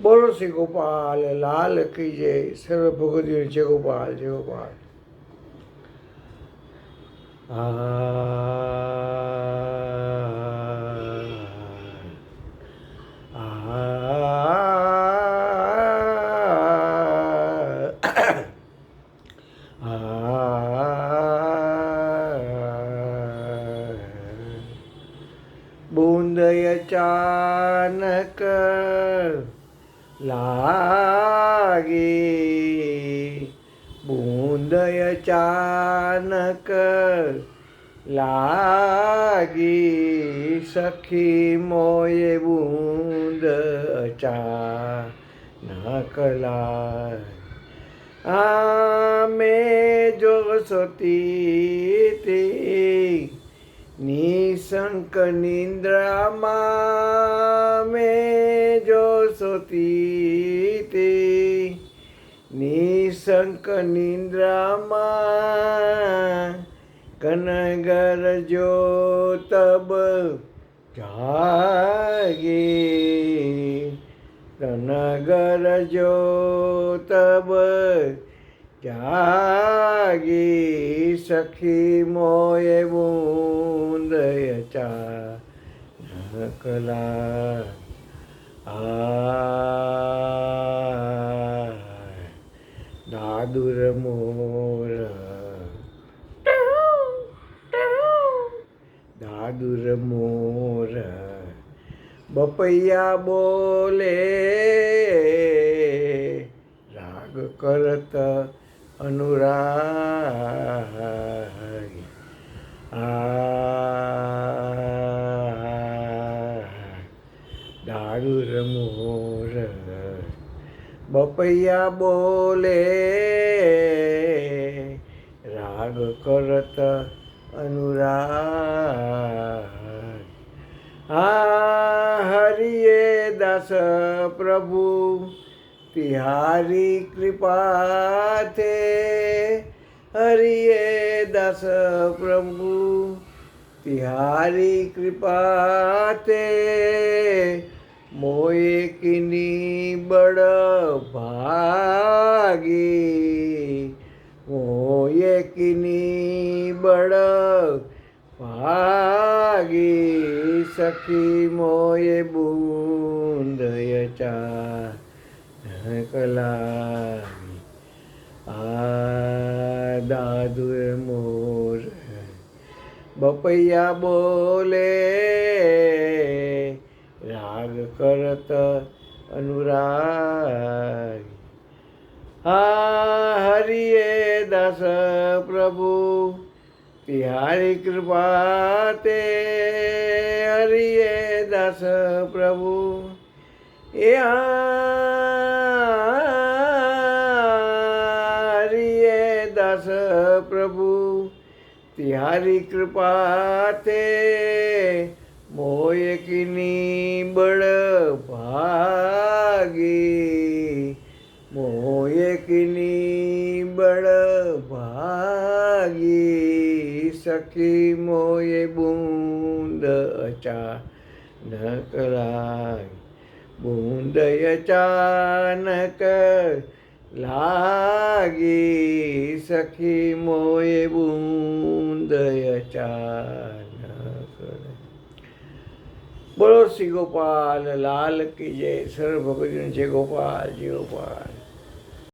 બોલો શ્રી ગોપાલ લાલ કી જય સર્વ ભગવતીઓ જય ગોપાલ જય ગોપાલ આ બુંદય ચાનક લાગી. બુંદય ચાનક લાગી. સખી મોય બુંદ ચાનક લાગી. આમે જો સતી નિશંક નિંદ્રામાં મેં જો સોતી નિશંક નિંદ્રામાં કનગર જો તબ જાગે. કનગર જો તબ જાગી. સખી મોય બુંદય ચા કલા આ દાદુર મોર દાદુર મોર બપૈયા બોલે રાગ કરત અનુરાગ આ દારૂર મોર બપૈયા બોલે, રાગ કરત અનુરાગ. આ હરિએ દાસ પ્રભુ, તિહારી કૃપા થે હરિએ દાસ પ્રભુ, તિહારી કૃપા તે મોય બળ ભાગી. મોયકિની બળ ભાગી. સખી મોય બુંદય ચા કલા આ દાદુ મોર બપૈયા બોલે રાગ કરત અનુરાગ આ હરિએ દાસ પ્રભુ તિહારી કૃપા તે હરિએ દાસ પ્રભુ એ હરિએ દાસ પ્રભુ તિહારી કૃપા તે મોય કિની બળ ભાગી. મોય કિની બળ ભાગી. સખી મોય બૂંદ અચા ન કરાય બુંદય અચાનક લાગી. સખી મોય બૂંદ અચાનક બોલો શ્રી ગોપાલ લાલ કી જય સર્વ ભગવતી જય ગોપાલ જય ગોપાલ.